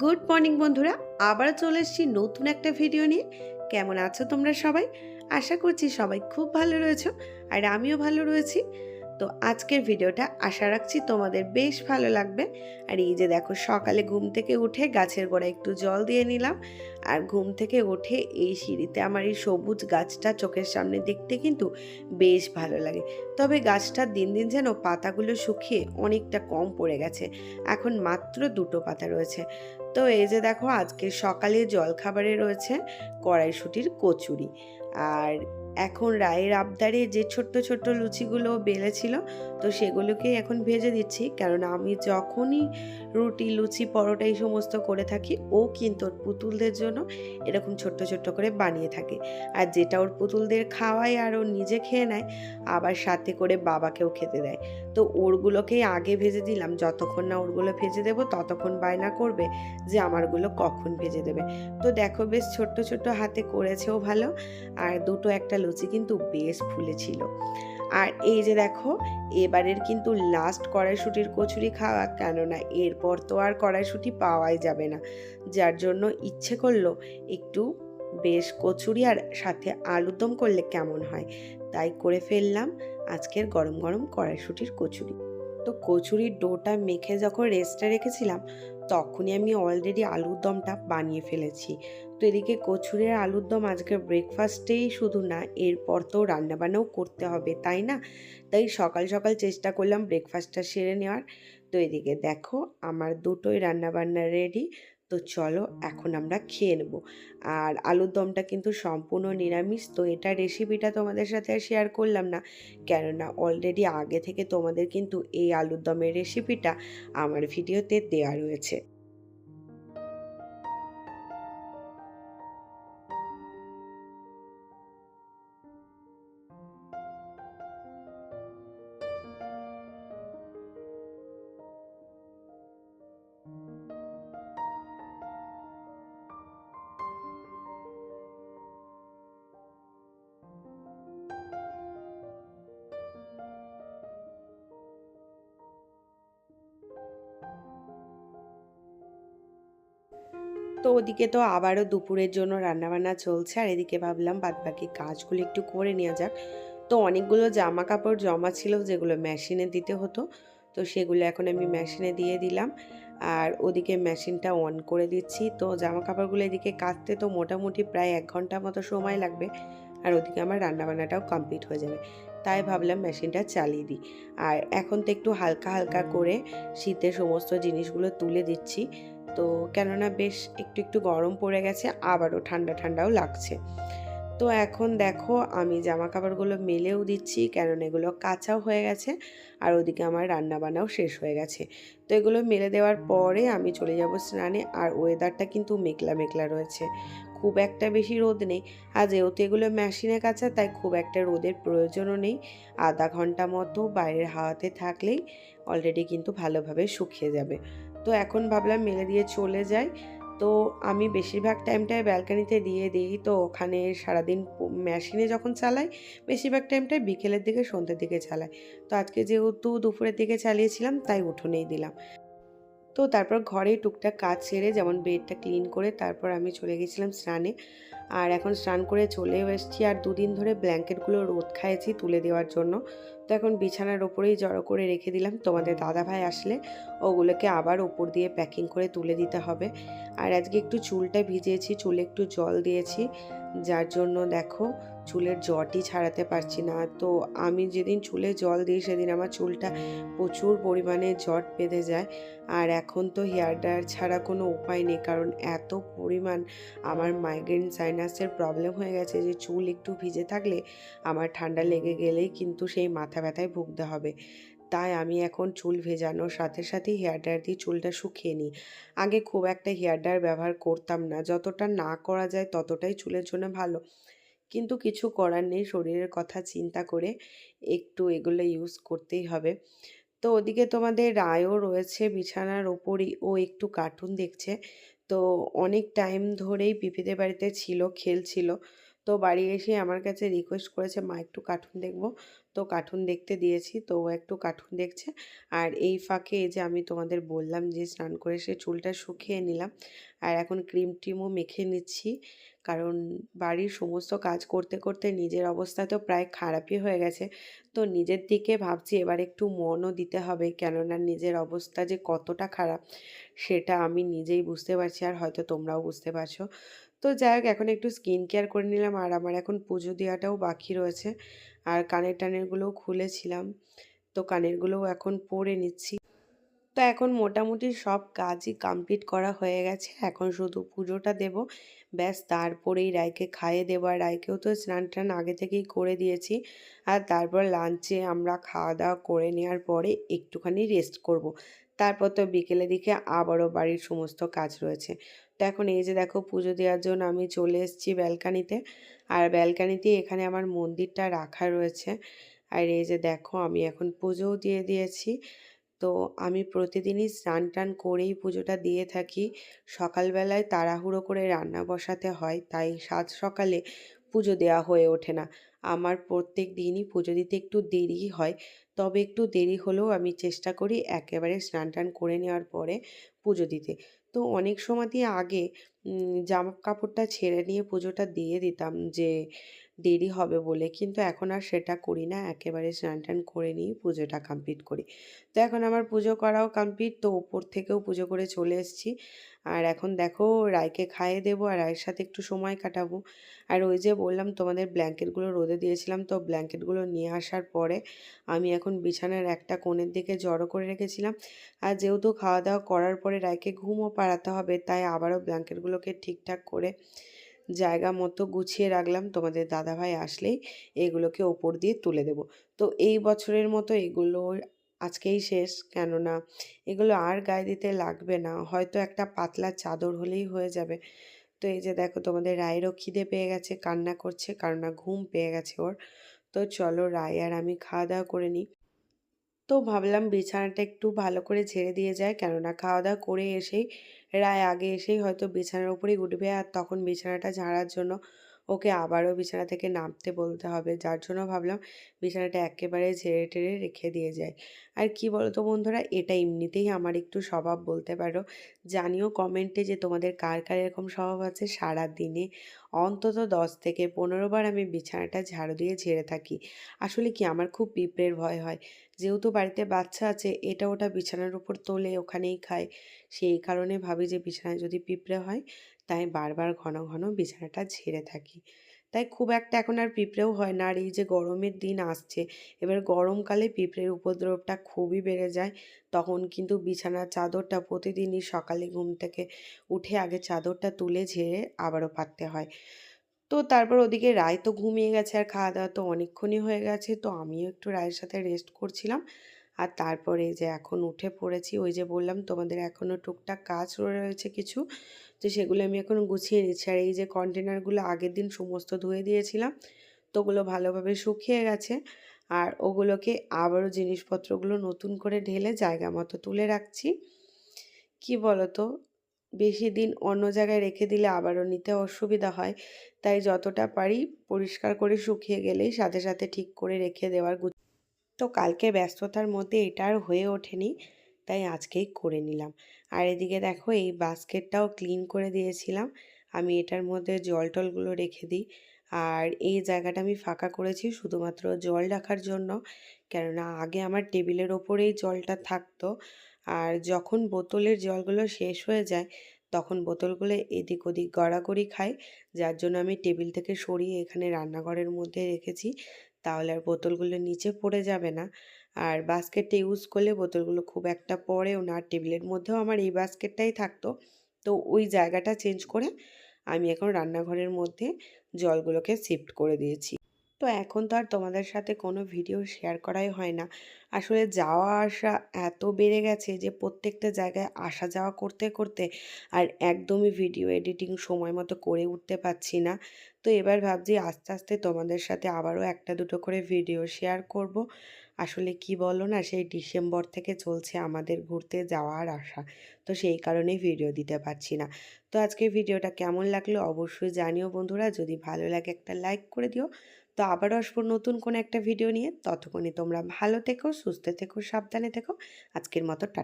Good morning বন্ধুরা আবার চলে এসেছি নতুন একটা ভিডিও নিয়ে। কেমন আছো তোমরা সবাই? আশা করছি সবাই খুব ভালো রয়েছো, আর আমিও ভালো রয়েছি। তো আজকের ভিডিওটা আশা রাখছি তোমাদের বেশ ভালো লাগবে। আর এই যে দেখো, সকালে ঘুম থেকে উঠে গাছের গোড়ায় একটু জল দিয়ে নিলাম। আর ঘুম থেকে উঠে এই সিঁড়িতে আমার এই সবুজ গাছটা চোখের সামনে দেখতে কিন্তু বেশ ভালো লাগে। তবে গাছটা দিন দিন যেন পাতাগুলো শুকিয়ে অনেকটা কম পড়ে গেছে। এখন মাত্র দুটো পাতা রয়েছে। তো এই যে দেখো, আজকে সকালে জলখাবারে রয়েছে কড়াইশুটির কচুরি। আর এখন রায়ের আবদারে যে ছোট্ট ছোট্ট লুচিগুলো বেলেছিল, তো সেগুলোকেই এখন ভেজে দিচ্ছি। কারণ আমি যখনই রুটি, লুচি, পরোটা এই সমস্ত করে থাকি, ও কিন্তু ওর পুতুলদের জন্য এরকম ছোট্ট ছোট্ট করে বানিয়ে থাকে। আর যেটা ওর পুতুলদের খাওয়ায় আর ও নিজে খেয়ে নেয়, আবার সাথে করে বাবাকেও খেতে দেয়। তো ওরগুলোকেই আগে ভেজে দিলাম। যতক্ষণ না ওরগুলো ভেজে দেবো, ততক্ষণ বায়না করবে যে আমারগুলো কখন ভেজে দেবে। তো দেখো বেশ ছোট্ট ছোট্ট হাতে করেছেও ভালো। আর দুটো একটা লুচি কিন্তু বেশ ফুলেছিল আর এই যে দেখো, এবারের কিন্তু লাস্ট কড়াইশুটির কচুরি খাওয়া, কেননা এরপর তো আর কড়াইশুটি পাওয়াই যাবে না। যার জন্য ইচ্ছে করল একটু বেশ কচুরি আর সাথে আলুদম করলে কেমন হয়? তাই করে ফেললাম আজকের গরম গরম কড়াইশুটির কচুরি। তো কচুরির ডোটা মেখে যখন রেস্টে রেখেছিলাম তখনই আমি অলরেডি আলুর দমটা বানিয়ে ফেলেছি। তো এদিকে কচুরের আলুর দম আজকে ব্রেকফাস্টেই শুধু না, এরপর তো রান্নাবান্নাও করতে হবে, তাই না? তাই সকাল সকাল চেষ্টা করলাম ব্রেকফাস্টটা সেরে নেওয়ার। তো এদিকে দেখো, আমার দুটোই রান্নাবান্না রেডি তো চলো এখন আমরা খেয়ে নেব। আর আলুর দমটা কিন্তু সম্পূর্ণ নিরামিষ তো এটা রেসিপিটা তোমাদের সাথে আর শেয়ার করলাম না। কেননা অলরেডি আগে থেকে তোমাদের কিন্তু এই আলুর দমের রেসিপিটা আমার ভিডিওতে দেওয়া রয়েছে। তো ওদিকে তো আবারও দুপুরের জন্য রান্নাবান্না চলছে, আর এদিকে ভাবলাম বাদবাকি কাজগুলো একটু করে নেওয়া যাক। তো অনেকগুলো জামা কাপড় জমা ছিল যেগুলো মেশিনে দিতে হতো, তো সেগুলো এখন আমি মেশিনে দিয়ে দিলাম। আর ওদিকে মেশিনটা অন করে দিচ্ছি, তো জামা কাপড়গুলো এদিকে কাটতে তো মোটামুটি প্রায় এক ঘণ্টা মতো সময় লাগবে, আর ওদিকে আমার রান্নাবান্নাটাও কমপ্লিট হয়ে যাবে। তাই ভাবলাম মেশিনটা চালিয়ে দিই। আর এখন তো একটু হালকা হালকা করে শীতের সমস্ত জিনিসগুলো তুলে দিচ্ছি। তো কেননা বেশ একটু একটু গরম পড়ে গেছে, আবারও ঠান্ডা ঠান্ডাও লাগছে। তো এখন দেখো আমি জামা কাপড়গুলো মেলেও দিচ্ছি, কেননা এগুলো কাঁচাও হয়ে গেছে আর ওদিকে আমার রান্না বান্নাও শেষ হয়ে গেছে। তো এগুলো মেলে দেওয়ার পরে আমি চলে যাব স্নানে আর ওয়েদারটা কিন্তু মেঘলা মেঘলা রয়েছে। খুব একটা বেশি রোদ নেই আর যেহেতু এগুলো মেশিনে কাঁচা তাই খুব একটা রোদের প্রয়োজনও নেই। আধা ঘণ্টা মতো বাইরের হাওয়াতে থাকলেই অলরেডি কিন্তু ভালোভাবে শুকিয়ে যাবে। তো এখন ভাবলাম মেলে দিয়ে চলে যাই। তো আমি বেশিরভাগ টাইমটাই ব্যালকানিতে দিয়ে দিই। তো ওখানে সারাদিন মেশিনে যখন চালাই, বেশিরভাগ টাইমটাই বিকেলের দিকে সন্ধ্যের দিকে চালাই। তো আজকে যেহেতু দুপুরের দিকে চালিয়েছিলাম, তাই উঠোনেই দিলাম। তো তারপর ঘরে টুকটাক কাজ সেরে যেমন বেডটা ক্লিন করে তারপর আমি চলে গেছিলাম স্নানে। আর এখন স্নান করে চলেও এসেছি আর দুদিন ধরে ব্ল্যাঙ্কেটগুলো রোদ খাইয়েছি তুলে দেওয়ার জন্য। তো এখন বিছানার ওপরেই জড়ো করে রেখে দিলাম। তোমাদের দাদাভাই আসলে ওগুলোকে আবার ওপর দিয়ে প্যাকিং করে তুলে দিতে হবে। আর আজকে একটু চুলটা ভিজিয়েছি, চুলে একটু জল দিয়েছি। যার জন্য দেখো চুলের জটই ছাড়াতে পারছি না। তো আমি যেদিন চুলে জল দিই, সেদিন আমার চুলটা প্রচুর পরিমাণে জট বেঁধে যায়। আর এখন তো হেয়ার ড্রায়ার ছাড়া কোনো উপায় নেই, কারণ এত পরিমাণ আমার মাইগ্রেন সাইনাসের প্রবলেম হয়ে গেছে যে চুল একটু ভিজে থাকলে আমার ঠান্ডা লেগে গেলেই কিন্তু সেই মাথা ব্যথায় ভুগতে হবে। তাই আমি এখন চুল ভেজানোর সাথে সাথেই হেয়ার ড্রায়ার দিয়ে চুলটা শুকিয়ে নিই। আগে খুব একটা হেয়ার ড্রায়ার ব্যবহার করতাম না। যতটা না করা যায় ততটাই চুলের জন্য ভালো। কিন্তু কিছু করার নেই, শরীরের কথা চিন্তা করে একটু এগুলো ইউজ করতেই হবে। তো ওদিকে তোমাদের রায়ও রয়েছে বিছানার ওপরই, ও একটু কার্টুন দেখছে। তো অনেক টাইম ধরেই পিপিদের বাড়িতে ছিল, খেলছিল। তো বাড়ি এসে আমার কাছে রিকোয়েস্ট করেছে, মা একটু কার্টুন দেখব। তো কার্টুন দেখতে দিয়েছি, তো ও একটু কার্টুন দেখছে। আর এই ফাঁকে যে আমি তোমাদের বললাম যে স্নান করে সে চুলটা শুকিয়ে নিলাম, আর এখন ক্রিম টিমও মেখে নিচ্ছি। কারণ বাড়ির সমস্ত কাজ করতে করতে নিজের অবস্থা তো প্রায় খারাপই হয়ে গেছে। তো নিজের দিকে ভাবছি এবার একটু মনও দিতে হবে, কেননা নিজের অবস্থা যে কতটা খারাপ, সেটা আমি নিজেই বুঝতে পারছি, আর হয়তো তোমরাও বুঝতে পারছ। তো যাই হোক, এখন একটু স্কিন কেয়ার করে নিলাম আর আমার এখন পুজো দেওয়াটাও বাকি রয়েছে। আর কানের টানেরগুলোও খুলেছিলাম, তো কানেরগুলোও এখন পরে নিচ্ছি। তো এখন মোটামুটি সব কাজই কমপ্লিট করা হয়ে গেছে, এখন শুধু পুজোটা দেব। ব্যাস, তারপরেই রায়কে খাইয়ে দেবো। আর রায়কেও তো স্নান টান আগে থেকেই করে দিয়েছি। আর তারপর লাঞ্চে আমরা খাওয়া দাওয়া করে নেওয়ার পরে একটুখানি রেস্ট করব। তারপর তো বিকেলের দিকে আবারও বাড়ির সমস্ত কাজ রয়েছে। তো এখন এই যে দেখো, পুজো দেওয়ার জন্য আমি চলে এসেছি ব্যালকানিতে। আর ব্যালকানিতে এখানে আমার মন্দিরটা রাখা রয়েছে। আর এই যে দেখো, আমি এখন পুজোও দিয়ে দিয়েছি। তো আমি প্রতিদিনই স্নান টান করেই পুজোটা দিয়ে থাকি। সকালবেলায় তাড়াহুড়ো করে রান্না বসাতে হয়, তাই সাত সকালে পুজো দেওয়া হয়ে ওঠে না। আমার প্রত্যেক দিনই পুজো দিতে একটু দেরি হয়। তবে একটু দেরি হলেও আমি চেষ্টা করি একেবারে স্নান টান করে নেওয়ার পরে পুজো দিতে। তো অনেক সময় দিয়ে আগে জামা কাপড়টা ছেড়ে নিয়ে পুজোটা দিয়ে দিতাম যে দেরি হবে বলে। কিন্তু এখন আর সেটা করি না। একেবারে স্নান টান করে নিয়েই পুজোটা কমপ্লিট করি। তো এখন আমার পুজো করাও কমপ্লিট তো ওপর থেকেও পুজো করে চলে এসেছি। আর এখন দেখো, রায়কে খাইয়ে দেবো আর রায়ের সাথে একটু সময় কাটাবো। আর ওই যে বললাম, তোমাদের ব্ল্যাঙ্কেটগুলো রোদে দিয়েছিলাম। তো ব্ল্যাঙ্কেটগুলো নিয়ে আসার পরে আমি এখন বিছানার একটা কোণের দিকে জড়ো করে রেখেছিলাম। আর যেহেতু খাওয়া দাওয়া করার পরে রায়কে ঘুমও পাড়াতে হবে, তাই আবারও ব্ল্যাঙ্কেটগুলোকে ঠিকঠাক করে জায়গা মতো গুছিয়ে রাখলাম। তোমাদের দাদাভাই আসলেই এগুলোকে ওপর দিয়ে তুলে দেব। তো এই বছরের মতো এগুলো আজকেই শেষ। কেননা এগুলো আর গায়ে দিতে লাগবে না। হয়তো একটা পাতলা চাদর হলেই হয়ে যাবে। তো এই যে দেখো তোমাদের রায়েরও খিদে পেয়ে গেছে, কান্না করছে কারণ ঘুম পেয়ে গেছে ওর। তো চলো রায় আর আমি খাওয়া দাওয়া করে নিই। তো ভাবলাম বিছানাটা একটু ভালো করে ঝেড়ে দিয়ে যায়। কেননা খাওয়া দাওয়া করে এসেই, রায় আগে এসেই হয়তো বিছানার উপরেই উঠবে আর তখন বিছানাটা ঝাড়ার জন্য ওকে আবারও বিছানা থেকে নামতে বলতে হবে। যার জন্য ভাবলাম বিছানাটা একেবারে ঝেড়ে টেড়ে রেখে দিয়ে যায় আর কি বলতো বন্ধুরা, এটা এমনিতেই আমার একটু স্বভাব বলতে পারো। জানিও কমেন্টে যে তোমাদের কার কার এরকম স্বভাব আছে সারা দিনে অন্তত দশ থেকে পনেরো বার আমি বিছানাটা ঝাড়ু দিয়ে ঝেড়ে থাকি। আসলে কি আমার খুব পিঁপড়ের ভয় হয়। যেহেতু বাড়িতে বাচ্চা আছে, এটা ওটা বিছানার উপর তোলে, ওখানেই খায়। সেই কারণে ভাবি যে বিছানায় যদি পিঁপড়ে হয় তাই বারবার ঘন ঘন বিছানাটা ঝেড়ে থাকি। তাই খুব একটা এখন আর পিঁপড়েও হয় না। আর এই যে গরমের দিন আসছে, এবার গরমকালে পিঁপড়ের উপদ্রবটা খুবই বেড়ে যায়। তখন কিন্তু বিছানার চাদরটা প্রতিদিনই সকালে ঘুম থেকে উঠে আগে চাদরটা তুলে ঝেড়ে আবারও পাততে হয়। তো তারপর ওদিকে রায় তো ঘুমিয়ে গেছে আর খাওয়া দাওয়া তো অনেকক্ষণই হয়ে গেছে। তো আমিও একটু রায়ের সাথে রেস্ট করছিলাম। আর তারপরে যে এখন উঠে পড়েছি, ওই যে বললাম তোমাদের এখনও টুকটাক কাজ রয়েছে কিছু। তো সেগুলো আমি এখন গুছিয়ে নিচ্ছি। আর এই যে কন্টেনারগুলো আগের দিন সমস্ত ধুয়ে দিয়েছিলাম, তো ওগুলো ভালোভাবে শুকিয়ে গেছে। আর ওগুলোকে আবারও জিনিসপত্রগুলো নতুন করে ঢেলে জায়গা মতো তুলে রাখছি। কি বলতো? বেশি দিন অন্য জায়গায় রেখে দিলে আবারও নিতে অসুবিধা হয়। তাই যতটা পারি পরিষ্কার করে শুকিয়ে গেলেই সাথে সাথে ঠিক করে রেখে দেওয়ার তো কালকে ব্যস্ততার মধ্যে এটা আর হয়ে ওঠেনি। তাই আজকেই করে নিলাম। আর এদিকে দেখো এই বাস্কেটটাও ক্লিন করে দিয়েছিলাম। আমি এটার মধ্যে জল টলগুলো রেখে দিই। আর এই জায়গাটা আমি ফাঁকা করেছি শুধুমাত্র জল রাখার জন্য। কেননা আগে আমার টেবিলের ওপরেই জলটা থাকতো। আর যখন বোতলের জলগুলো শেষ হয়ে যায়, তখন বোতলগুলো এদিক ওদিক গড়াগড়ি খায় যার জন্য আমি টেবিল থেকে সরিয়ে এখানে রান্নাঘরের মধ্যে রেখেছি। তাহলে আর বোতলগুলো নিচে পড়ে যাবে না। আর বাস্কেটটা ইউজ করলে বোতলগুলো খুব একটা পড়েও না টেবিলের মধ্যেও আমার এই বাস্কেটটাই থাকতো। তো ওই জায়গাটা চেঞ্জ করে আমি এখন রান্নাঘরের মধ্যে জলগুলোকে শিফট করে দিয়েছি। তো এখন তো আর তোমাদের সাথে কোনো ভিডিও শেয়ার করাই হয় না। আসলে যাওয়া আসা এত বেড়ে গেছে যে প্রত্যেকটা জায়গায় আসা যাওয়া করতে করতে আর একদমই ভিডিও এডিটিং সময় মতো করে উঠতে পারছি না। তো এবার ভাবছি আস্তে আস্তে তোমাদের সাথে আবারও একটা দুটো করে ভিডিও শেয়ার করব। আসলে কি বলো না, সেই ডিসেম্বর থেকে চলছে আমাদের ঘুরতে যাওয়ার আশা। তো সেই কারণেই ভিডিও দিতে পারছি না। তো আজকে ভিডিওটা কেমন লাগল অবশ্যই জানিও বন্ধুরা। যদি ভালো লাগে একটা লাইক করে দিও। তো আবার আসব নতুন কোনো একটা ভিডিও নিয়ে। ততক্ষণে তোমরা ভালো থেকো, সুস্থ থেকো, সাবধানে থেকো। আজকের মতো টাটা